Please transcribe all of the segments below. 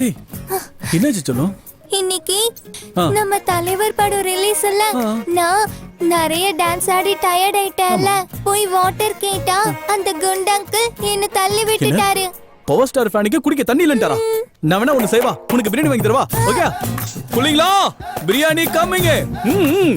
என்னாச்சு சொல்லும் இன்னைக்கு. நம்ம தலைவர் படம் ரிலீஸ் இல்ல. நான் நிறைய டான்ஸ் ஆடி டயர்ட் ஆயிட்டேன்ல. போய் வாட்டர் கேட்டா அந்த குண்டங்கிள் என்ன தள்ளி விட்டுட்டாரு. பவர் ஸ்டார் ஃபேனுக்கு குடிக்க தண்ணி இல்லன்ட்டாரா? நான் வேணா ஒண்ணு செய்வா. உனக்கு பிரியாணி வாங்கி தரவா. ஓகே புள்ளிங்களா? பிரியாணி கம்மிங்க ம்,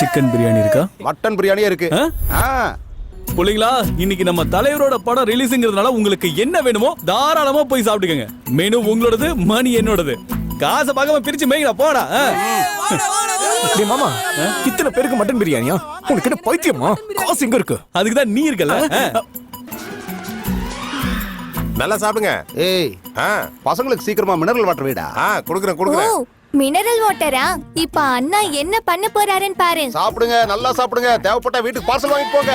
சிக்கன் பிரியாணி இருக்கா? மட்டன் பிரியாணியே இருக்கு. ஆ? ஆ, புள்ளிங்களா இன்னைக்கு நம்ம தலைவரோட படம் ரிலீஸ்ங்கிறதுனால உங்களுக்கு என்ன வேணுமோ தாராளமா போய் சாப்பிட்டுக்கங்க. மெனு உங்களோடது மணி என்னோடது. காசை பார்க்காம பிரிச்சு மேய்ங்கடா போடா மாமா இத்தனை பேருக்கு மட்டன் பிரியாணியா? உனக்கு என்ன பைத்தியமா? காசு எங்க இருக்கு? அதுக்கு தான் நீ இருக்கல. நல்லா சாப்பிடுங்க. ஏய் ஆ. பசங்களுக்கு சீக்கிரமா மினரல் வாட்டர் வீடா. ஆ குடுக்குறேன் குடுக்குறேன். மினரல் வாட்டரா இப்ப அண்ணா என்ன பண்ண போறாருன்னு பாரு. சாப்பிடுங்க நல்லா சாப்பிடுங்க. தேவைப்பட்டா வீட்டுக்கு பார்சல் வாங்கிட்டு போங்க.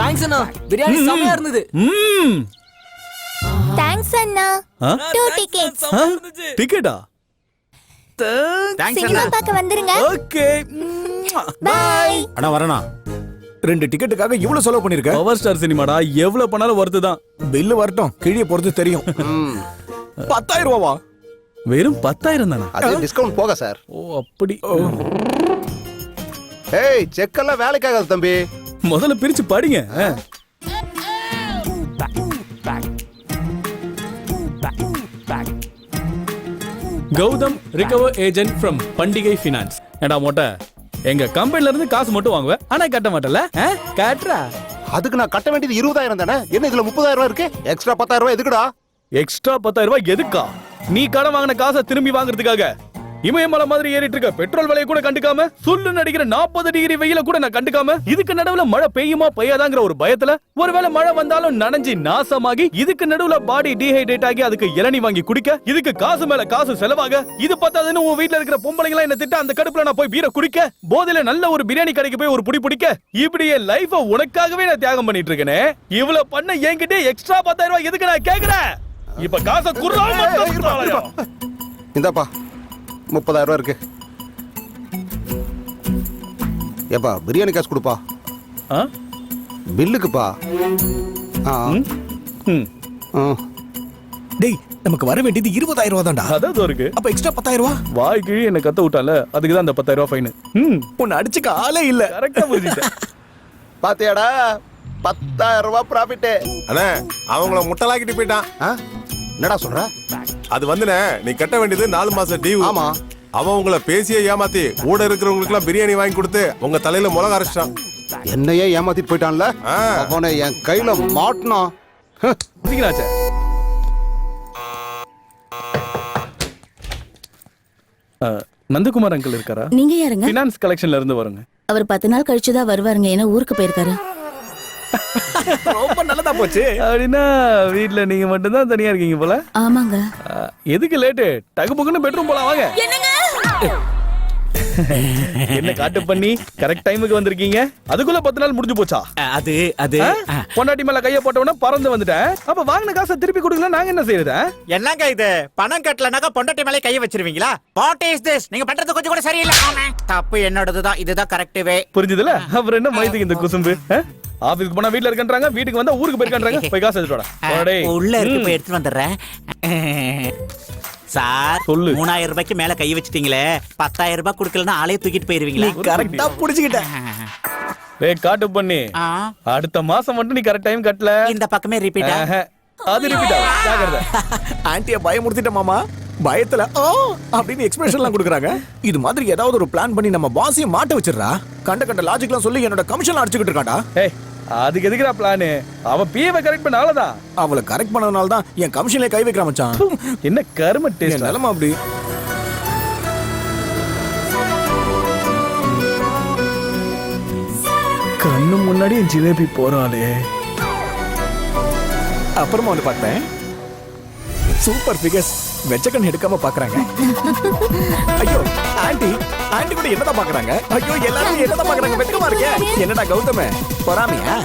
தேங்க்ஸ் அண்ணா. பிரியாணி செமையா இருந்தது. தேங்க்ஸ் அண்ணா? Two tickets? டிக்கெட்டா சினிமா பார்க்க வந்துருங்க. ஓகே பை அண்ணா வரண்ணா. ரெண்டு டிக்கெட்டுக்காக இவ்வளவு செலவு பண்ணிருக்க? பவர் ஸ்டார் சினிமாடா எவ்வளவு பண்ணாலும் ஒர்த்து தான். பில்லு வரட்டும். கிழிய பொறுத்து தெரியும். ம், பத்தாயிரம் ரூபாவா? வெறும் பத்தாயிரம் தானா? அது டிஸ்கவுண்ட் போக சார் ஓ அப்படி. ஏய் செக்கெல்லாம் வேலைக்காகாது தம்பி. முதல்ல பிரிச்சு படிங்க. ஆ. Gautham recover agent from Pandigai finance ஏடா மொட்டை? எங்க கம்பெனில இருந்து காசு மட்டும் வாங்குவேன் ஆனா கட்ட மாட்டல காட்டுறா. அதுக்கு நான் கட்ட வேண்டியது இருபதாயிரம் தானே? என்ன இதுல முப்பதாயிரம் ரூபாய் இருக்கு? எக்ஸ்ட்ரா பத்தாயிரம் ரூபாய் எதுக்குடா? எக்ஸ்ட்ரா பத்தாயிரம் ரூபாய் எதுக்கா? நீ கடன் வாங்கின காசை திரும்பி வாங்குறதுக்காக. இமயமலை மாதிரி ஏறிட்டு இருக்க பெட்ரோல் விலையை கூட கண்டுக்காம சுல்லு நடிக்கிற நாற்பது டிகிரி வெயில கூட நான் கண்டுக்காம இதுக்கு நடுவுல மழை பெய்யுமா பெய்யாதாங்கிற ஒரு பயத்துல ஒருவேளை மழை வந்தாலும் நனைஞ்சு நாசமாகி இதுக்கு நடுவுல பாடி டீஹைட்ரேட் ஆகி அதுக்கு இளநி வாங்கி குடிக்க இதுக்கு காசு மேல காசு செலவாக இது பத்தாதுன்னு உன் வீட்ல இருக்கிற பொம்பளைங்க எல்லாம் என்ன திட்ட அந்த கடுப்புல நான் போய் பீரை குடிக்க போதையில நல்ல ஒரு பிரியாணி கடைக்கு போய் ஒரு புடி பிடிக்க இப்படி லைஃப உனக்காகவே நான் தியாகம் பண்ணிட்டு இருக்கேனே இவ்வளவு பண்ண என்கிட்ட எக்ஸ்ட்ரா பத்தாயிரம் ரூபாய் எதுக்கு நான் கேக்குறேன்? இப்ப காசை குர்ரா மட்டும் இந்தாப்பா. முப்பதாயிரம் ரூபாய் இருக்கு. ஏப்பா பிரியாணி காசு கொடுப்பா. ஆ? பில்லுக்குப்பா. ஆ. ம்? ஆ. டேய் நமக்கு வர வேண்டியது இருபதாயிரம் ரூபா தான்டா. அதான் இதோ இருக்கு. அப்ப எக்ஸ்ட்ரா பத்தாயிரம் ரூபா? வாய்க்கு என்ன கத்த விட்டால அதுக்கு தான் அந்த பத்தாயிரம் ரூபாய் ஃபைன் ம். உன்னை அடிச்சுக்க ஆளே இல்ல. கரெக்டா புரிஞ்சுட்டேன். பாத்தியாடா பத்தாயிரம் ரூபாய் ப்ராஃபிட்டு அண்ணே அவங்கள முட்டலாக்கிட்டு போயிட்டான். ஆ? என்னடா சொல்ற? அது வந்துண்ணே நீ கட்ட வேண்டியது நாலு மாசம் டியூ ஆமா. அவன் உங்களை பேசியே ஏமாத்தி கூட இருக்கிறவங்களுக்கு எல்லாம் பிரியாணி வாங்கி கொடுத்து உங்க தலையில முளக அரைச்சிட்டான். என்னையே ஏமாத்திட்டு போயிட்டான்ல. அவனை என் கையில மாட்டினான். நந்தகுமார் அங்கிள் இருக்காரா? நீங்க யாருங்க? ஃபினான்ஸ் கலெக்ஷன்ல இருந்து வருங்க. அவர் பத்து நாள் கழிச்சு தான் வருவாருங்க ஏன்னா ஊருக்கு போயிருக்காரு. ரொம்ப நல்லதா போச்சு. அப்படின்னா வீட்ல நீங்க மட்டும்தான் தனியா இருக்கீங்க போல. ஆமாங்க. எதுக்கு லேட்டு டகு புக்குன்னு பெட்ரூம் போலாம் வாங்க. என்ன காட்டு பண்ணி கரெக்ட் டைமுக்கு வந்திருக்கீங்க? அதுக்குள்ள பத்து நாள் முடிஞ்சு போச்சா? அது அது? பொண்டாட்டி மேல கைய போட்ட உடனே பறந்து வந்துட்டேன். அப்ப வாங்கின காசை திருப்பி கொடுக்கல நாங்க என்ன செய்யறது? என்னங்க இது? பணம் கட்டலனாக்கா பொண்டாட்டி மேலே கைய வச்சிருவீங்களா? வாட் இஸ் திஸ் நீங்க பண்றது கொஞ்சம் கூட சரியில்லை. ஆமா. தப்பு என்னோடதுதான். இதுதான் கரெக்ட் வே. புரிஞ்சுதுல? அப்புறம் என்ன மைத்துக்கு இந்த குசும்பு? ஆபீஸ்க்கு போனா வீட்ல இருக்கன்றாங்க வீட்டுக்கு வந்தா ஊருக்கு போயிருக்காங்க போய் காசு எடுத்துட்டு. உள்ள இருக்கு. போய் எடுத்துட்டு வந்துடுறேன். சார் சொல்லு. மூணாயிரம் ரூபாய்க்கு மேல கை வச்சிட்டீங்களே. பத்தாயிரம் ரூபாய் கொடுக்கலன்னா ஆளே தூக்கிட்டு போயிருவீங்களா? கரெக்டா புடிச்சுக்கிட்ட. டேய் காட்டு பண்ணி அடுத்த மாசம் மட்டும் நீ கரெக்ட் டைம் கட்டல. இந்த பக்கமே ரிப்பீட்டா ஆஹா. அது ரிப்பீட் ஜாக்கிரதை. ஆன்ட்டிய பயமுறுத்திட்ட மாமா பயத்துல ஆ அப்படின்னு எக்ஸ்பிரஷன் எல்லாம் கொடுக்குறாங்க. இது மாதிரி ஏதாவது ஒரு பிளான் பண்ணி நம்ம பாஸையும் மாட்ட வச்சிடுறா. கண்ட கண்ட லாஜிக்லாம் சொல்லி என்னோட கமிஷன் அடிச்சுக்கிட்டு இருக்காடா ஏய் அதுக்கு எதுக்குடா பிளானு அவன் பிஏவை கரெக்ட் பண்ணாலதான் அவளை கரெக்ட் பண்ணதுனால தான் என் கமிஷன்ல கை வைக்கிறான் மச்சான். என்ன கரும டேஸ்ட் நிலைமை அப்படி. கண்ணு முன்னாடி என் ஜிலேபி போறாளே. அப்புறமா வந்து பார்த்தேன் சூப்பர் ஃபிகர்ஸ் வெச்சக்கன் எடுக்காம பாக்குறாங்க. ஐயோ ஆண்டி ஆண்டி கூட என்னதான் பாக்குறாங்க? ஐயோ எல்லாரும் என்னதான் பாக்குறாங்க? வெட்கமா இருக்கேன் என்னடா கௌதம? பொறாமையா?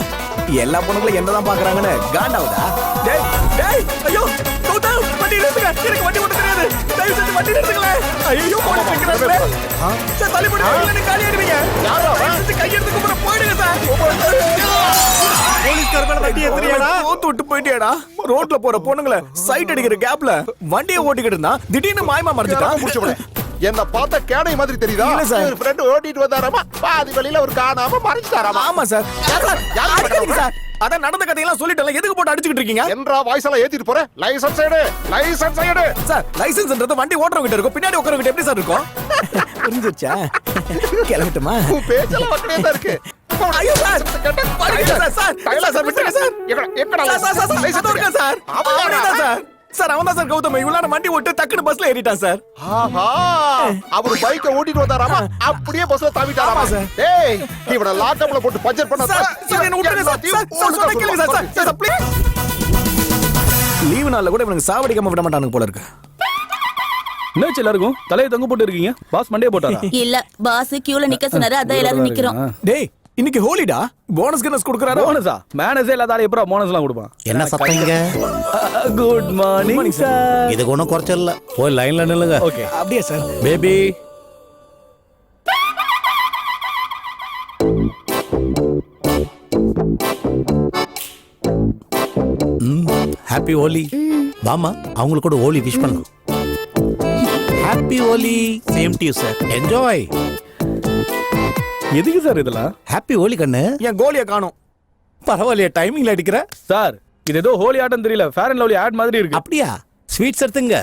எல்லா பொண்ணுங்களும் என்னதான் பாக்குறாங்கன்னு காண்டாவுதா? டேய் டேய் ஐயோ கௌதம் வண்டி நிறுத்துங்க. எனக்கு வண்டி ஓட்ட தெரியாது. தயவு செஞ்சு வண்டி நிறுத்துங்களேன் ஐயோ போலீஸ் நிக்கிறாங்களே சார். தள்ளி போடுங்க இல்லைன்னு காலி ஆயிடுவீங்க. தயவு செஞ்சு கையெடுத்து கும்பிட போயிடுங்க சார். போலீஸ்கார மேல வண்டி ஏத்துறியாடா? தோத்து விட்டு போயிட்டியாடா? ரோட்ல போற பொண்ணுங்கள சைட் அடிக்கிற கேப்ல வண்டியை ஓட்டிக்கிட்டு இருந்தா திடீர்னு மாயமா மறைஞ்சிட்டான் முடிச்சு என்ன பார்த்த கேடை மாதிரி தெரியுதா? இல்ல சார். இவர் ஃப்ரெண்ட் ஓட்டிட்டு வந்தாராமா? பாதி வழியில அவர் காணாம மறைச்சிட்டாராமா? ஆமா சார். சார், சார், யார் அடிக்காதீங்க சார். அதான் நடந்த கதையெல்லாம் சொல்லிட்டேன் எதுக்கு போட்டு அடிச்சுக்கிட்டு இருக்கீங்க? என்றா வாய்ஸ் எல்லாம் ஏத்திட்டு போற லைசன்ஸ் எடு. லைசன்ஸ் எடு. சார் லைசன்ஸ்ன்றது வண்டி ஓட்டுறவங்க இருக்கும். பின்னாடி உட்காரவங்க எப்படி சார் இருக்கும்? புரிஞ்சிருச்சா? கிளம்பட்டுமா? பேச்செல்லாம் அப்படியே தான் இருக்கு. ஐயோ sir. Sir. Sir sir sir விட்டுருங்க. சார். எங்கடா, எங்கடா சார் சார் சார் license? அதோ இருக்கேன் சார். அவன் அவன் தான் சார். சார் அவன் தான் சார் கௌதம். இவ்வளவு வண்டி ஓட்டு டக்குனு பஸ்ல ஏறிட்டான் சார். ஆஹா அவர் பைக்க ஓட்டிட்டு வந்தாராமா? அப்படியே பஸ்ல தாவிட்டாராமா? சார். டேய் இவனை லாக்கப்ல போட்டு பட்ஜெட் பண்ண சார் சார் என்ன விட்டுருங்க சார். சார் சார் சொல்ல கேளுங்க sir. Sir sir please leave நாள்ல கூட இவனுக்கு சாவடிக்காம விட மாட்டானுங்க போல இருக்கு. என்னாச்சு எல்லாருக்கும்? தலையை தொங்க போட்டு இருக்கீங்க? Pass Monday போட்டாரா? இல்ல பாஸ் கியூல நிக்க சொன்னாரு அதான் எல்லாரும் நிக்கிறோம். டேய் இன்னைக்கு ஹோலிடா? போனஸ் கனஸ் கொடுக்கறாரு? போனஸா மேனஸே இல்லாத ஆளு எப்பறம் போனஸ் எல்லாம் கொடுப்பான்? என்ன சத்தங்க? குட் மார்னிங் சார் இதுக்கு ஒன்றும் குறைச்சல போய் லைன்ல நில்லுங்க. ஓகே அப்படியே சார் பேபி ஹாப்பி ஹோலி வாமா அவங்களுக்கு கூட ஹோலி விஷ் பண்ணலாம். Happy Holi same to sir enjoy எதுக்கு சார் இதெல்லாம்? ஹாப்பி ஹோலி கண்ணு. என் கோலியை காணோம். பரவாயில்லையே டைமிங்ல அடிக்கிற? சார் இது ஏதோ ஹோலி ஆட்டம் தெரியல. ஃபேர் அண்ட் லவ்லி ஆட் மாதிரி இருக்கு. அப்படியா? ஸ்வீட்ஸ் எடுத்துங்க.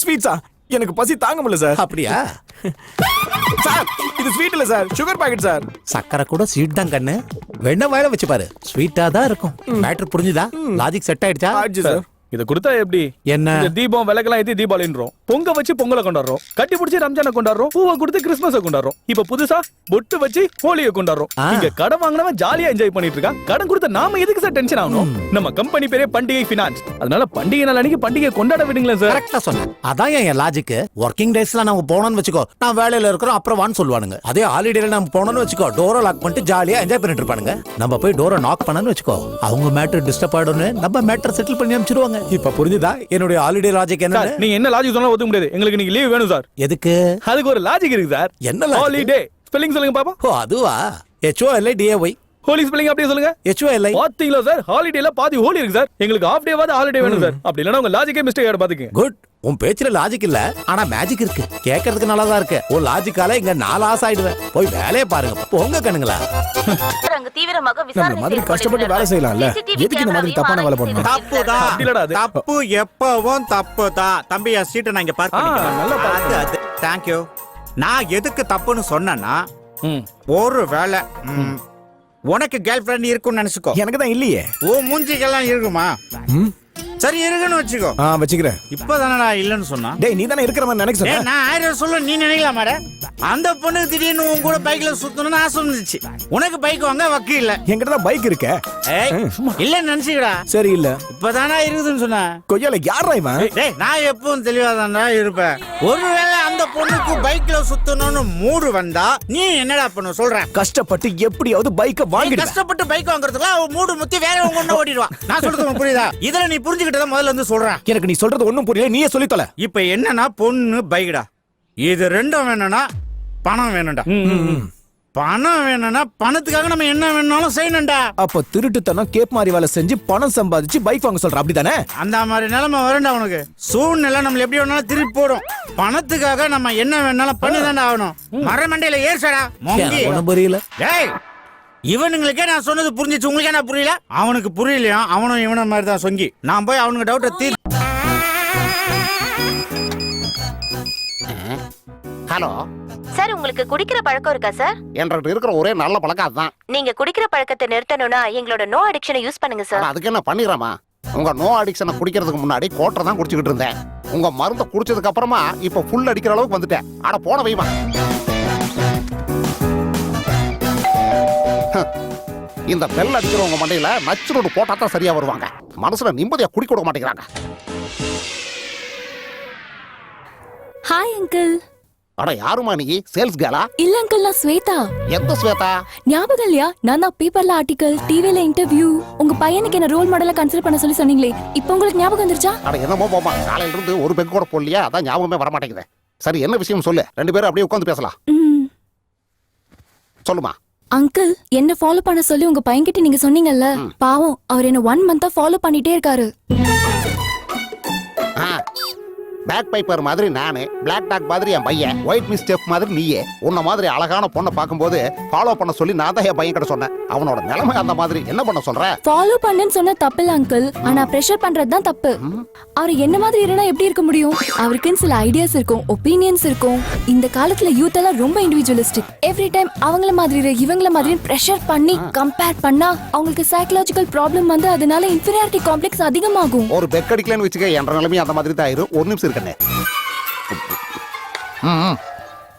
ஸ்வீட்ஸா எனக்கு பசி தாங்க முடியல சார். அப்படியா? சார் இது ஸ்வீட் இல்ல சார். Sugar packet sir. சக்கரை கூட ஸ்வீட் தான் கண்ணு. வேணா வாயில வச்சு பாரு. ஸ்வீட்டா தான் இருக்கும். மேட்டர் புரிஞ்சுதா? லாஜிக் செட் ஆயிடுச்சா? ஆச்சு சார். இத கொடுத்தா எப்படி? என்ன? இந்த தீபம் விளக்கெல்லாம் ஏத்தி தீபாவளின்றோம். பொங்க வச்சு பொங்கலை கொண்டாடுறோம். கட்டி பிடிச்சி ரம்ஜானை கொண்டாடுறோம். பூவை கொடுத்து கிறிஸ்மஸை கொண்டாடுறோம். இப்ப புதுசா பொட்டு வச்சு ஹோலியை கொண்டாடுறோம். இங்க கடன் வாங்கினவன் ஜாலியா என்ஜாய் பண்ணிட்டு இருக்கான். கடன் கொடுத்த நாம எதுக்கு சார் டென்ஷன் ஆகணும்? நம்ம கம்பெனி பேரே பண்டிகை பினான்ஸ் அதனால பண்டிகை நாள் அன்னைக்கு பண்டிகை கொண்டாட விடுங்களேன் சார் கரெக்டா சொன்னேன். அதான் என் லாஜிக் ஒர்க்கிங் டேஸ்ல நம்ம போனோம்னு வச்சுக்கோ நான் வேலையில இருக்கிறோம் அப்புறம் வான்னு சொல்லுவானுங்க. அதே ஹாலிடேல நம்ம போனோம்னு வச்சுக்கோ டோரை லாக் பண்ணிட்டு ஜாலியா என்ஜாய் பண்ணிட்டு இருப்பானுங்க. நம்ம போய் டோரை நாக் பண்ணனு வச்சுக்கோ அவங்க மேட்டர் டிஸ்டர்ப் ஆயிடும்னு நம்ம மேட்டர் செட்டில் பண்ணி அனுப்பிச்சிடுவாங்க இப்ப புரிஞ்சுதா? என்னுடைய ஹாலிடே லாஜிக் என்ன நீங்க என்ன லாஜிக் சொன்னாலும் ஒத்துக்க முடியாது. எங்களுக்கு நீங்க லீவ் வேணும் சார் எதுக்கு? அதுக்கு ஒரு லாஜிக் இருக்கு சார் என்ன? ஹாலிடே ஸ்பெல்லிங் சொல்லுங்க பாப்பா. ஓ அதுவா? H O L I D A Y holy spelling அப்படியே சொல்லுங்க. ஹெச்ஓ எல்ஐ பாத்தீங்களா சார்? ஹாலிடேல பாதி ஹோலி இருக்கு சார். எங்களுக்கு ஆஃப் டேவாது ஹாலிடே வேணும் சார். அப்படி இல்லைன்னா உங்க லாஜிக்கே மிஸ்டேக் ஆயிடும் பாத்துக்கங்க. குட் உன் பேச்சுல லாஜிக் இல்ல. ஆனா மேஜிக் இருக்கு. கேட்கறதுக்கு நல்லா தான் இருக்கு. உன் லாஜிக்கால இங்க நாலு ஆசை ஆயிடுவேன். போய் வேலையை பாருங்க. போங்க கண்ணுங்களா. அங்க தீவிரமாக நம்மள மாதிரி கஷ்டப்பட்டு வேலை செய்யலாம்ல. எதுக்கு இந்த மாதிரி தப்பான வேலை பண்ணணும்? தப்பு தான். அப்படி இல்லடா அது. தப்பு எப்பவும் தப்பு தான். தம்பி என் சீட்டை நான் இங்க பார்க் நல்லா park அது. அது தேங்க்யூ நான் எதுக்கு தப்புன்னு சொன்னேன்னா ம். ஒரு வேலை ம், உனக்கு கேர்ள் ஃப்ரெண்ட் இருக்கும்னு நினைச்சுக்கோ. எனக்கு தான் இல்லையே. ஓ மூஞ்சிக்கெல்லாம் இருக்குமா. சரி இருக்குன்னு வச்சுக்கோ. ஆ வச்சுக்கிறேன். இப்பதானடா இல்லைன்னு சொன்னா. டேய் நீ தானே இருக்கிற மாதிரி நினைக்க சொன்ன? நான் ஆயிரம் சொல்ல நீ நினைக்கலாமாட அந்த பொண்ணு திடீர்னு உன் கூட பைக்ல சுத்தணும்னு ஆசை வந்துச்சு. உனக்கு பைக் வாங்க வக்கு இல்ல. என்கிட்ட தான் பைக் இருக்க. இல்லன்னு நினைச்சுக்கடா. சரி இல்ல. இப்பதானா இருக்குதுன்னு சொன்ன. கொய்யால யாரா இவன்? டேய் நான் எப்பவும் தெளிவாதான்டா இருப்பேன். ஒருவேளை அந்த பொண்ணுக்கு பைக்ல சுத்தணும்னு மூடு வந்தா நீ என்னடா பண்ண? சொல்ற கஷ்டப்பட்டு எப்படியாவது பைக்க வாங்கிடுவேன் கஷ்டப்பட்டு பைக் வாங்குறதுக்குலாம் அவன் மூடு முத்தி வேற ஒண்ணு ஓடிடுவான் நான் சொல்றது புரியுதா? இதுல நீ புரிஞ்சுக்கிட்டத முதல்ல இருந்து சொல்றேன். எனக்கு நீ சொல்றது ஒண்ணும் புரியல நீயே சொல்லி தொலை. இப்ப என்னன்னா பொண்ணு பைக்டா இது ரெண்டும் வேணும்னா பணம் வேணும்டா. பணம் வேணும்னா பணத்துக்காக நம்ம என்ன வேணாலும் செய்யணும்டா. அப்ப திருட்டுத்தனம் கேப் மாதிரி வேலை செஞ்சு பணம் சம்பாதிச்சு பைக் வாங்க சொல்ற அப்படிதானே? அந்த மாதிரி நிலைமை வரும்டா உனக்கு. சூழ்நிலை நம்மள எப்படி வேணாலும் திருப்பி போடும். பணத்துக்காக நம்ம என்ன வேணாலும் பண்ணி ஆகணும். மரமண்டையில எனக்கு ஒண்ணும் புரியல. டேய் இவனுங்களுக்கே நான் சொன்னது புரிஞ்சிச்சு. உங்களுக்கே நான் புரியல? அவனுக்கு புரியலையா? அவனும் இவன மாதிரி தான் சொங்கி. நான் போய் அவனுக்கு டவுட்டை தீர் ஹலோ. சார் உங்களுக்கு குடிக்கிற பழக்கம் இருக்கா சார்? என்கிட்ட இருக்கிற ஒரே நல்ல பழக்கம் அதுதான். நீங்க குடிக்கிற பழக்கத்தை நிறுத்தணும்னா எங்களோட நோ அடிக்ஷனை யூஸ் பண்ணுங்க சார். ஆனா அதுக்கு என்ன பண்ணிடுறேமா உங்க நோ அடிக்ஷனை குடிக்கிறதுக்கு முன்னாடி கோட்டை தான் குடிச்சுக்கிட்டு இருந்தேன். உங்க மருந்தை குடிச்சதுக்கு அப்புறமா இப்ப ஃபுல் அடிக்கிற அளவுக்கு வந்துட்டேன். அட போன வைமா. இந்த பெல் அடிக்கிறவங்க மண்டையில நச்சு ரோடு போட்டா தான் சரியா வருவாங்க. மனசுல நிம்மதியா குடிக்க விட மாட்டேங்கிறாங்க. ஹாய் அங்கிள் அட யாருமா நீ? சேல்ஸ் கேலா இல்ல அங்கிள் நான் ஸ்வேதா. எந்த ஸ்வேதா? ஞாபகம் இல்லையா? நான் தான் பேப்பர்ல ஆர்டிகல் டிவில இன்டர்வியூ உங்க பையனுக்கு என்ன ரோல் மாடலா கன்சிடர் பண்ண சொல்லி சொன்னீங்களே. இப்போ உங்களுக்கு ஞாபகம் வந்துருச்சா? அட என்னமோ போமா காலையில இருந்து ஒரு பெக் கூட போடலையா அதான் ஞாபகமே வர மாட்டேங்குது சரி என்ன விஷயம் சொல்லு. ரெண்டு பேரும் அப்படியே உட்காந்து பேசலாம். சொல்லுமா அங்கிள் என்ன ஃபாலோ பண்ண சொல்லி உங்க பையன்கிட்ட நீங்க சொன்னீங்கல்ல பாவம் அவர் என்ன ஒன் மந்தா ஃபாலோ பண்ணிட்டே இருக்காரு. பேக் பைப்பர் மாதிரி நானு பிளாக் டாக் மாதிரி என் பையன் ஒயிட் மிஸ்டேப் மாதிரி நீயே உன்ன மாதிரி அழகான பொண்ணை பார்க்கும்போது ஃபாலோ பண்ண சொல்லி நான் தான் என் பையன் கிட்ட சொன்னேன். அவனோட நிலைமை அந்த மாதிரி என்ன பண்ண சொல்ற? ஃபாலோ பண்ணுன்னு சொன்ன தப்பு இல்ல அங்கிள் ஆனா பிரஷர் பண்றது தான் தப்பு. அவர் என்ன மாதிரி இருந்தா எப்படி இருக்க முடியும்? அவருக்குன்னு சில ஐடியாஸ் இருக்கும் ஒப்பீனியன்ஸ் இருக்கும். இந்த காலத்துல யூத் எல்லாம் ரொம்ப இண்டிவிஜுவலிஸ்டிக் எவ்ரி டைம் அவங்கள மாதிரி இவங்கள மாதிரி பிரஷர் பண்ணி கம்பேர் பண்ணா அவங்களுக்கு சைக்கலாஜிக்கல் ப்ராப்ளம் வந்து அதனால இன்ஃபீரியாரிட்டி காம்ப்ளெக்ஸ் அதிகமாகும். ஒரு பெக் அடிக்கலன்னு வச்சுக்க என்ற நிலைமையும் அந்த மாதிரி தான் ஆயிரும். ஒரு நிமிஷம் ம், ம்.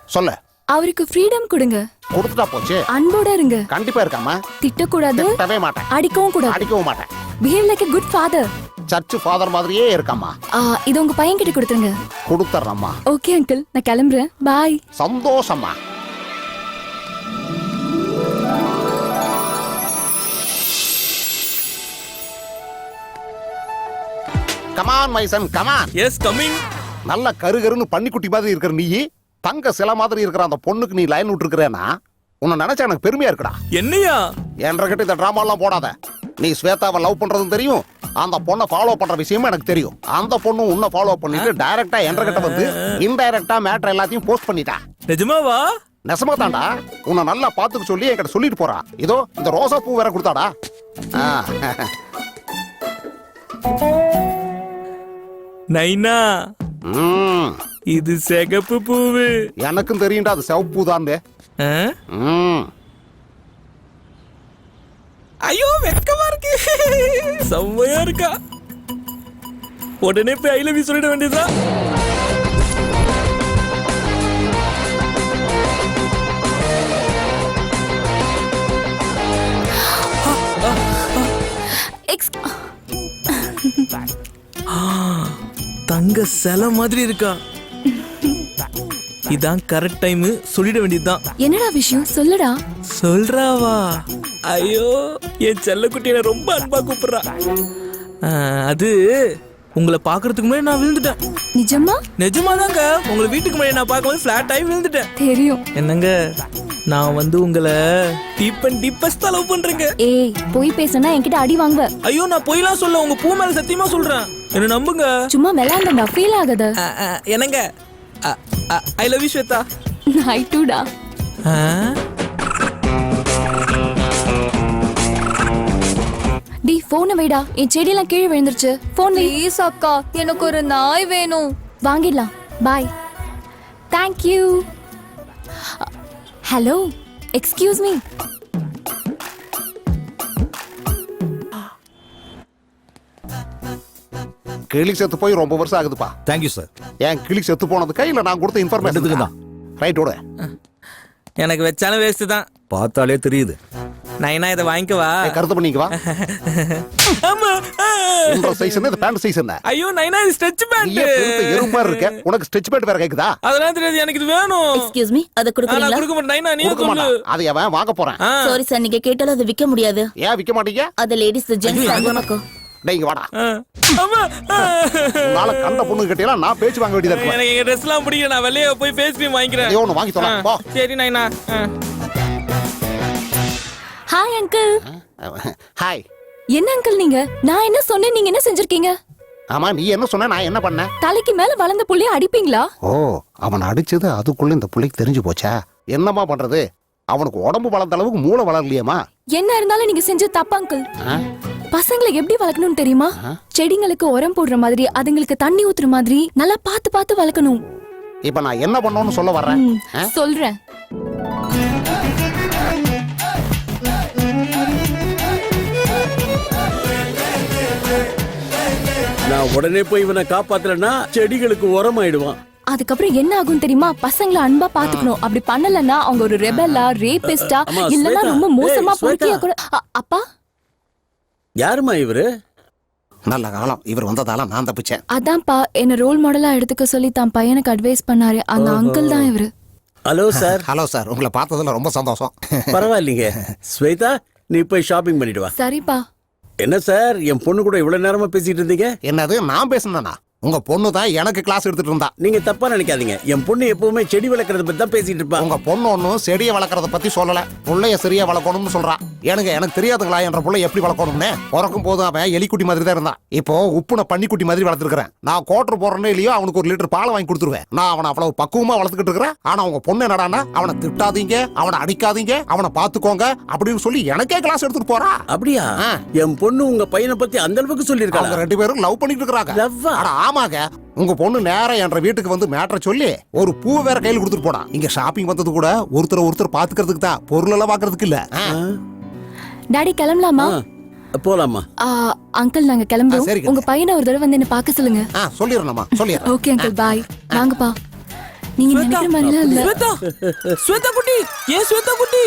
சொல்லு. அவருக்கு ஃப்ரீடம் கொடுங்க. கொடுத்துட்டா போச்சு. அன்போட இருங்க. கண்டிப்பா இருக்காமா திட்டக்கூடாது. திட்டவே மாட்டேன். அடிக்கவும் கூடாது. அடிக்கவும் மாட்டேன். Behave like a good father church father மாதிரியே இருக்காமா இது உங்க பையன் கிட்ட கொடுத்துருங்க. கொடுத்துட்றம்மா ஓகே அங்கிள் நான் கிளம்புறேன். பாய் சந்தோஷமா come on my son come on yes coming நல்ல கருகருன்னு பன்னிக்குட்டி மாதிரி இருக்கிற நீ தங்க சில மாதிரி இருக்கிற அந்த பொண்ணுக்கு நீ லைன் விட்டுருக்கிறேன்னா உன்னை நினைச்சா எனக்கு பெருமையா இருக்குடா. என்னையா? என்கிட்ட இந்த டிராமா எல்லாம் போடாத. நீ ஸ்வேதாவை லவ் பண்றதும் தெரியும் அந்த பொண்ணை ஃபாலோ பண்ற விஷயமும் எனக்கு தெரியும். அந்த பொண்ணு உன்னை ஃபாலோ பண்ணிட்டு டைரக்டா என்கிட்ட வந்து இன்டைரக்டா மேட்டர் எல்லாத்தையும் போஸ்ட் பண்ணிட்டா. நிஜமாவா? நெசமா தாண்டா உன்னை நல்லா பாத்துக்க சொல்லி என்கிட்ட சொல்லிட்டு போறா. இதோ இந்த ரோசா பூ வேற கொடுத்தாடா. ஆ. நைனா. இது சிகப்பு பூவு. எனக்கும் தெரியும்டா அது சிவப்பு தான் ஐயோ வெக்கமா இருக்கு. செம்மையா இருக்கா. உடனே போய் ஐ லவ் யூ சொல்லிட வேண்டியதா எக்ஸ் தங்க சிலை மாதிரி இருக்கா? இதான் கரெக்ட் டைம் சொல்லிட வேண்டியதுதான். என்னடா விஷயம்? சொல்லுடா. சொல்றாவா? ஐயோ என் செல்லக்குட்டி என்ன ரொம்ப அன்பா கூப்பிடுறா. அது உங்களை பாக்குறதுக்கு முன்னாடி நான் விழுந்துட்டேன். நிஜமா? நிஜமாதாங்க. உங்களை வீட்டுக்கு முன்னாடி நான் பார்க்கும்போது ஃபிளாட் ஆகி விழுந்துட்டேன். தெரியும். என்னங்க? நான் வந்து உங்களை டீப் அண்ட் டீப்பஸ்டா லவ் பண்றேங்க. ஏய் போய் பேசுனா என்கிட்ட அடி வாங்குவ. ஐயோ நான் பொய்லாம் சொல்ல உங்க பூ மேல சத்தியமா சொல்றேன். என்ன நம்புங்க? சும்மா விளையாண்டா ஃபீல் ஆகாத? என்னங்க? I love you Shweta. I Doda ஆ? டி போனை வைடா. என் செடியெல்லாம் கீழே விழுந்துருச்சு. போன் ப்ளீஸ் அக்கா எனக்கு ஒரு நாய் வேணும். வாங்கிடலாம். Bye thank you hello excuse me கிளி செத்து போய் ரொம்ப வருஷம் ஆகுதுப்பா. தேங்க்யூ சார் என் கிளி செத்து போனதுக்கா இல்ல நான் கொடுத்த இன்ஃபர்மேஷன் தான். ரைட் விடு எனக்கு வச்சாலும் வேஸ்ட் தான். பார்த்தாலே தெரியுது. நைனா இதை வாங்கிக்கவா கருத்து பண்ணிக்க வா. ஆமா. இந்த சைஸ் என்ன பேண்ட் சைஸ் என்ன? ஐயோ நைனா இது ஸ்ட்ரெச் பேண்ட் எறும்பு மாதிரி இருக்க. உனக்கு ஸ்ட்ரெச் பேண்ட் வேற கேக்குதா? அதெல்லாம் தெரியாது எனக்கு இது வேணும். எக்ஸ்கியூஸ் மீ அத நான் கொடுக்குறீங்களா? கொடுக்க மாட்டேன். நைனா நீ மாட்டான் அதை அவன் வாங்க போறேன். சாரி சார் நீங்க கேட்டாலும் அதை விக்க முடியாது. ஏன் விக்க மாட்டீங்க? அது லேடிஸ் அந்த பக்கம் டேய் இங்க வாடா. கண்ட பொண்ணு கிட்டலாம் நான் பேச்சு வாங்க வேண்டியதா இருக்கு. எனக்கு எங்க ட்ரெஸ் எல்லாம் பிடிக்கல நான் வெளியே போய் ஃபேஸ் கிரீம் வாங்கிக்கிறேன் நீ வாங்கி தொலை ஆ, போ சரி நைனா. ஹாய் அங்கிள் ஹாய் என்ன அங்கிள் நீங்க? நான் என்ன சொன்னேன் நீங்க என்ன செஞ்சிருக்கீங்க? ஆமா நீ என்ன சொன்ன நான் என்ன பண்ணேன்? தலைக்கு மேல வளர்ந்த புள்ளைய அடிப்பீங்களா? ஓ அவன் அடிச்சது அதுக்குள்ள இந்த புள்ளைக்கு தெரிஞ்சு போச்சா? என்னம்மா பண்றது? அவனுக்கு உடம்பு வளர்ந்த அளவுக்கு மூளை வளரலையேமா என்ன இருந்தாலும் நீங்க செஞ்ச தப்பு அங்கிள்? பசங்களை எப்படி வளர்க்கணும்னு தெரியுமா? செடிங்களுக்கு உரம் போடுற மாதிரி அதுங்களுக்கு தண்ணி ஊத்துற மாதிரி நல்லா பார்த்து பார்த்து வளர்க்கணும். இப்ப நான் என்ன பண்ணணும்னு சொல்ல வர்றேன்? சொல்றேன். நான் உடனே போய் இவனை காப்பாத்தலன்னா செடிகளுக்கு உரம் ஆயிடுவான். அதுக்கப்புறம் என்ன ஆகும் தெரியுமா? பசங்களை அன்பா பாத்துக்கணும் அப்படி பண்ணலன்னா அவங்க ஒரு ரெபல்லா ரேபிஸ்டா ஆமா, இல்லனா ஸ்வேதா. ரொம்ப மோசமா. பொறுக்கியா கூட அப்பா? யாருமா இவரு? நல்ல காலம். இவர் வந்ததால நான் தப்பிச்சேன். அதான்ப்பா என்ன ரோல் மாடலா எடுத்துக்க சொல்லி தான் பையனுக்கு அட்வைஸ் பண்ணாரு. அந்த அங்கிள் தான் இவரு. ஹலோ சார் ஹலோ சார் உங்களை பார்த்ததுல ரொம்ப சந்தோஷம். பரவாயில்லைங்க. ஸ்வேதா நீ போய் ஷாப்பிங் பண்ணிட்டு வா. சரிப்பா. என்ன சார் என் பொண்ணு கூட இவ்வளவு நேரமா பேசிட்டு இருந்தீங்க? என்னது? நான் பேசுனேனா? உங்க பொண்ணு தான் எனக்கு கிளாஸ் எடுத்துட்டு இருந்தா. நீங்க தப்பா நினைக்காதீங்க. என் பொண்ணு எப்பவுமே செடி வளர்க்கறத பத்தி தான் பேசிட்டு இருப்பா. உங்க பொண்ணு ஒன்றும் செடியை வளர்க்கறத பத்தி சொல்லல. புள்ளைய சரியா வளர்க்கணும்னு சொல்றான் எனக்கு எனக்கு தெரியாதுங்களா என்ற புள்ளை எப்படி வளர்க்கணும்னு? பிறக்கும் போது அவன் எலிக்குட்டி மாதிரி தான் இருந்தான் இப்போ உப்புன பன்னிக்குட்டி மாதிரி வளர்த்துருக்கிறேன். நான் கோட்டர் போடுறேனே இல்லையோ அவனுக்கு ஒரு லிட்டர் பால் வாங்கி கொடுத்துருவேன். நான் அவனை அவ்வளவு பக்குவமா வளர்த்துக்கிட்டு இருக்கிறேன். ஆனா உங்க பொண்ணு என்னடான்னா அவனை திட்டாதீங்க அவனை அடிக்காதீங்க அவனை பாத்துக்கோங்க அப்படின்னு சொல்லி எனக்கே கிளாஸ் எடுத்துட்டு போறா. அப்படியா. என் பொண்ணு உங்க பையனை பத்தி அந்த அளவுக்கு அவங்க சொல்லிருக்காங்க ரெண்டு பேரும் லவ் பண்ணிட்டு இருக்காங்க Love ஆ? அட ஆமாங்க. உங்க பொண்ணு நேரா என்ற வீட்டுக்கு வந்து மேட்ரை சொல்லி ஒரு பூ வேற கையில் கொடுத்துட்டு போனா. இங்க ஷாப்பிங் வந்தது கூட ஒருத்தர் ஒருத்தர் பாத்துக்கிறதுக்கு தான். பொருள் எல்லாம் பாக்குறதுக்கு இல்ல. டாடி கிளம்பலாமா? போலாமா ஆ, அங்கிள் நாங்க கிளம்புறோம். உங்க பையனை ஒரு தடவை வந்து என்ன பார்க்க சொல்லுங்க. சொல்லிடுறேம்மா சொல்லிடுறேன் ஓகே அங்கிள் பாய் வாங்கப்பா. நீங்க நினைக்கிற மாதிரிலாம் இல்ல. ஸ்வேதா. ஸ்வேதா குட்டி. ஏன் ஸ்வேதா குட்டி?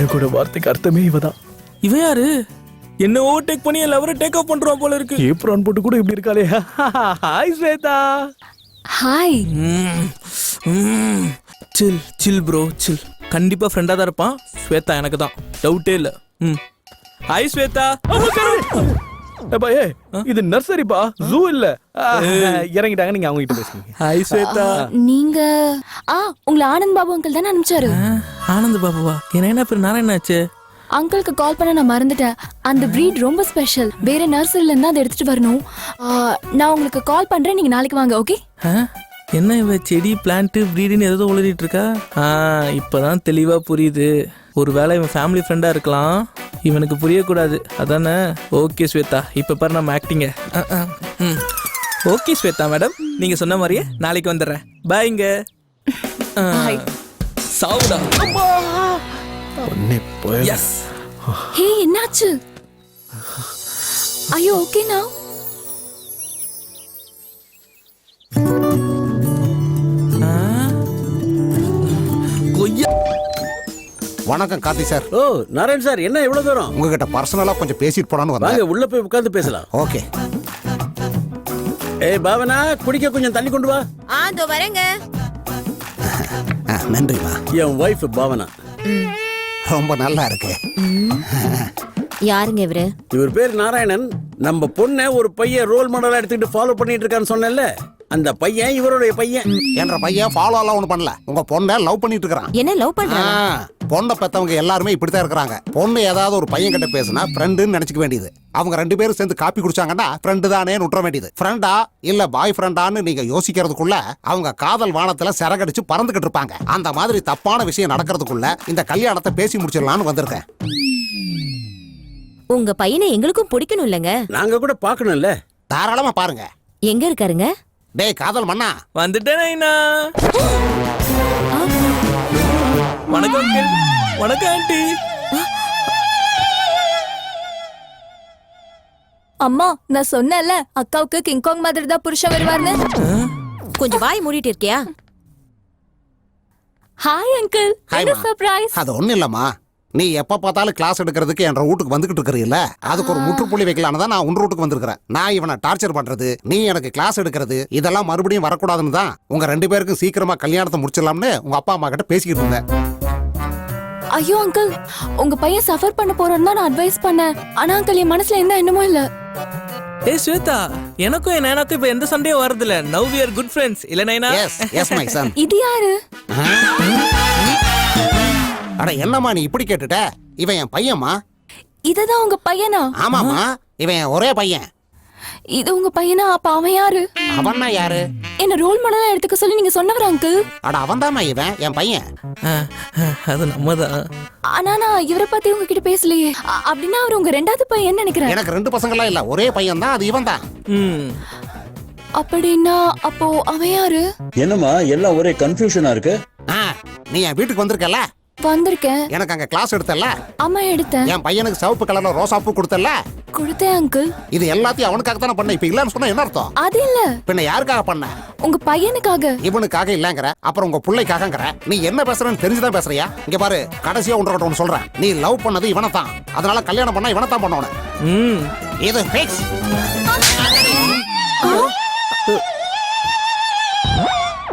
அழகோட வார்த்தைக்கு அர்த்தமே இவதான். இவ யாரு? என்ன ஓவர்டேக் பண்ணி என் லவரை டேக் ஆஃப் பண்றான் போல இருக்கு. ஏப்ரான் போட்டு கூட இப்படி இருக்காளே. Hi Shweta. Hi chill chill bro chill கண்டிப்பா ஃப்ரெண்டா தான் இருப்பான். ஸ்வேதா எனக்கு தான். டவுட்டே இல்ல. ம். ஹாய் ஸ்வேதா. ஏப்பா ஏ இது நர்சரிப்பா ஜூ இல்ல. இறங்கிட்டாங்க நீங்க அவங்க கிட்ட பேசுங்க. ஹாய் ஸ்வேதா. நீங்க ஆ உங்களை ஆனந்த் பாபு அங்கிள் தானே அனுப்பிச்சாரு? ஆனந்த் பாபுவா? என்ன என்ன பேர் நாராயண ஆச்சு அங்கிளுக்கு கால் பண்ண நான் மறந்துட்டேன். அந்த breed ரொம்ப ஸ்பெஷல் வேற நர்சரில இருந்து அதை எடுத்துட்டு வரணும். நான் உங்களுக்கு கால் பண்றேன் நீங்க நாளைக்கு வாங்க ஓகே என்ன இவ செடி பிளான்ட் ப்ரீடுன்னு ஏதோ உளறிட்டு இருக்கா? இப்பதான் தெளிவா புரியுது. ஒருவேளை இவன் ஃபேமிலி ஃப்ரெண்டா இருக்கலாம். இவனுக்கு புரியக்கூடாது. அதானே? ஓகே ஸ்வேதா. இப்ப பாரு நம்ம ஆக்டிங்க ஓகே ஸ்வேதா மேடம். நீங்க சொன்ன மாதிரியே நாளைக்கு வந்துடுறேன். பாய்ங்க. சாவுடா. எஸ் ஹே என்னாச்சு? ஐயோ ஓகே நான் கொய்யா. வணக்கம் கார்த்தி சார். ஓ நாராயண் சார் என்ன இவ்வளவு தூரம்? உங்ககிட்ட பர்சனலா கொஞ்சம் பேசிட்டு போலான்னு வாங்க உள்ள போய் உட்கார்ந்து பேசலாம். ஓகே. ஏய் பாவனா குடிக்க கொஞ்சம் தண்ணி கொண்டு வா. ஆ இதோ வரேங்க. ஆ, நன்றிம்மா என் ஒய்ஃப் பாவனா. ரொம்ப நல்லா இருக்கு. யாருங்க இவரு? இவர் பேர் நாராயணன். நம்ம பொண்ணை ஒரு பையன் ரோல் மாடலா எடுத்துக்கிட்டு ஃபாலோ பண்ணிட்டு இருக்கான்னு சொன்னேன்ல. அந்த பையன் இவருடைய பையன். என்ற பையன் ஃபாலோ எல்லாம் ஒண்ணும் பண்ணல. உங்க பொண்ணை லவ் பண்ணிட்டு இருக்கிறான். என்ன லவ் ஆ, பண்றாங்க பொண்ணை பெத்தவங்க எல்லாருமே இப்படித்தான் இருக்கிறாங்க. பொண்ணு ஏதாவது ஒரு பையன் கிட்ட பேசினா ஃப்ரெண்டுன்னு நினைச்சுக்க வேண்டியது. அவங்க ரெண்டு பேரும் சேர்ந்து காப்பி குடிச்சாங்கன்னா ஃப்ரெண்டு தானே விட்டுற வேண்டியது. ஃப்ரெண்டா இல்ல பாய் ஃப்ரெண்டான்னு நீங்க யோசிக்கிறதுக்குள்ள அவங்க காதல் வானத்துல சிறகடிச்சு பறந்துகிட்டு இருப்பாங்க. அந்த மாதிரி தப்பான விஷயம் நடக்கிறதுக்குள்ள இந்த கல்யாணத்தை பேசி முடிச்சிடலாம்னு வந்திருக்கேன். உங்க பையனை எங்களுக்கும் பிடிக்கணும் இல்லங்க. நாங்க கூட பார்க்கணும்ல. தாராளமா பாருங்க. எங்க இருக்காருங்க? டேய் காதல் மண்ணா வந்துட்டேன் நைனா வணக்கம் uncle. வணக்கம் ஆண்டி. அம்மா நான் சொன்னேன்ல அக்காவுக்கு கிங்காங் மாதிரி தான் புருஷன் வருவார்னு. கொஞ்சம் வாய் மூடிட்டு இருக்கியா? ஹாய் அங்கிள் Hi, என்ன. சர்ப்ரைஸ் அது ஒண்ணும் இல்லம்மா. நீ எப்ப பார்த்தாலும் கிளாஸ் எடுக்கிறதுக்கு என்ற வீட்டுக்கு வந்துகிட்டு இருக்கிறீல்ல? அதுக்கு ஒரு முற்றுப்புள்ளி வைக்கலான்னு தான் நான் உன் வீட்டுக்கு வந்திருக்கிறேன். நான் இவனை டார்ச்சர் பண்றது நீ எனக்கு கிளாஸ் எடுக்கிறது இதெல்லாம் மறுபடியும் வரக்கூடாதுன்னு தான் உங்க ரெண்டு பேருக்கும் சீக்கிரமா கல்யாணத்தை முடிச்சிடலாம்னு உங்க அப்பா அம்மா கிட்ட பேசிக்கிட்டு இருந்தேன். ஐயோ அங்கிள் உங்க பையன் சஃபர் பண்ண போறோம்னு தான் நான் அட்வைஸ் பண்ணேன். ஆனா அங்கிள் என் மனசுல எந்த எண்ணமும் இல்ல. ஏய் ஸ்வேதா எனக்கும் என் நைனாக்கும் இப்ப எந்த சண்டையும் வரதில்ல. Now we are good friends இல்ல நைனா எஸ் எஸ் மை சன் இது யாரு? அட என்னம்மா நீ இப்படி கேட்டுட்ட? இவன் என் பையன்மா. இதுதான் உங்க பையனா? ஆமாமா இவன் என் ஒரே பையன். இது உங்க பையனா? அப்ப அவன் யாரு? அவன்னா யாரு? என்ன ரோல் மாடலா எடுத்துக்க சொல்லி நீங்க சொன்னவர் அங்கிள் அட அவன்தாம்மா இவன் என் பையன். ஆ, ஆ, அது நம்ம தான் ஆனா நான் இவரை பத்தி உங்ககிட்ட பேசலையே. அ- அப்படின்னா அவர் உங்க ரெண்டாவது பையன் நினைக்கிறேன் எனக்கு ரெண்டு பசங்களாம் இல்ல ஒரே பையன் தான் அது இவன் தான் ம். அப்படின்னா அப்போ அவன் யாரு? என்னம்மா எல்லாம் ஒரே கன்ஃபியூஷனா இருக்கு? நீ என் வீட்டுக்கு வந்திருக்கல வந்திருக்கேன். எனக்கு அங்க கிளாஸ் எடுத்தல அம்மா எடுத்தேன். என் பையனுக்கு சிவப்பு கலர்ல ரோசா பூ கொடுத்தல கொடுத்தேன் அங்கிள் இது எல்லாத்தையும் அவனுக்காக தானே பண்ண இப்ப இல்லன்னு சொன்னா என்ன அர்த்தம்? அது இல்ல. பின்ன யாருக்காக பண்ண? உங்க பையனுக்காக. இவனுக்காக இல்லங்கிற. அப்புறம் உங்க பிள்ளைக்காகங்கிற. நீ என்ன பேசுறன்னு தெரிஞ்சுதான் பேசுறியா? இங்க பாரு கடைசியா ஒன்று ஒன்று சொல்றேன். நீ லவ் பண்ணது இவனை தான் அதனால கல்யாணம் பண்ணா இவனை தான் பண்ணணும். ம். இது ஃபிக்ஸ்